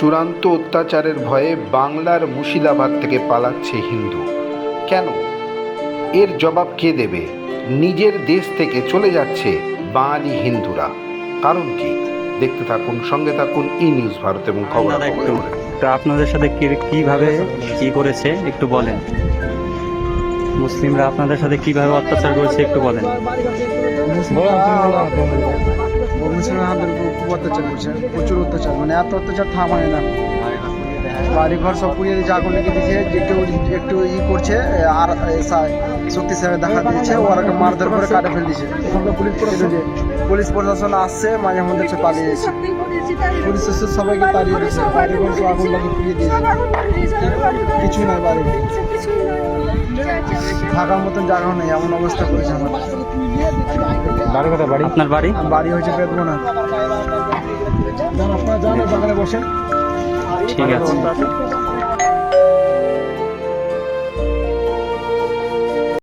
চূড়ান্ত অত্যাচারের ভয়ে বাংলার মুর্শিদাবাদ থেকে পালাচ্ছে হিন্দু। কেন? এর জবাব কে দেবে? নিজের দেশ থেকে চলে যাচ্ছে বাঙালি হিন্দুরা। কারণ কি? দেখতে থাকুন সঙ্গে থাকুন ই নিউজ ভারত এবং খবর তো আপনাদের সাথে কি- কীভাবে কি করেছে একটু বলেন। মুসলিমরা আপনাদের সাথে কীভাবে অত্যাচার করেছে একটু বলেন। মুসলিমের খুব অত্যাচার করছে প্রচুর অত্যাচার মানে এত অত্যাচার থামায় না। বাড়ি ঘর সব পুড়িয়ে দিয়েছে আগুন লেগে দিয়েছে যে কেউ একটু ই করছে আর শক্তি সাহেব দেখা দিয়েছে ওরা মারধর করে কাটে ফেলে দিয়েছে। পুলিশ প্রশাসন পুলিশ প্রশাসন আসছে মাঝে মধ্যে সে পালিয়ে গেছে। পুলিশ এসে সবাইকে তাড়িয়ে দিয়েছে বাড়ি ঘর সব আগুন লাগিয়ে পুড়িয়ে দিয়েছে। কিছু নাই বাড়ি থাকার মতন জায়গা নেই এমন অবস্থা করেছে আমার বাড়ি কথা বাড়ি? আপনার বাড়ি? বাড়ি হয়েছে বেদবনা ঠিক আছে।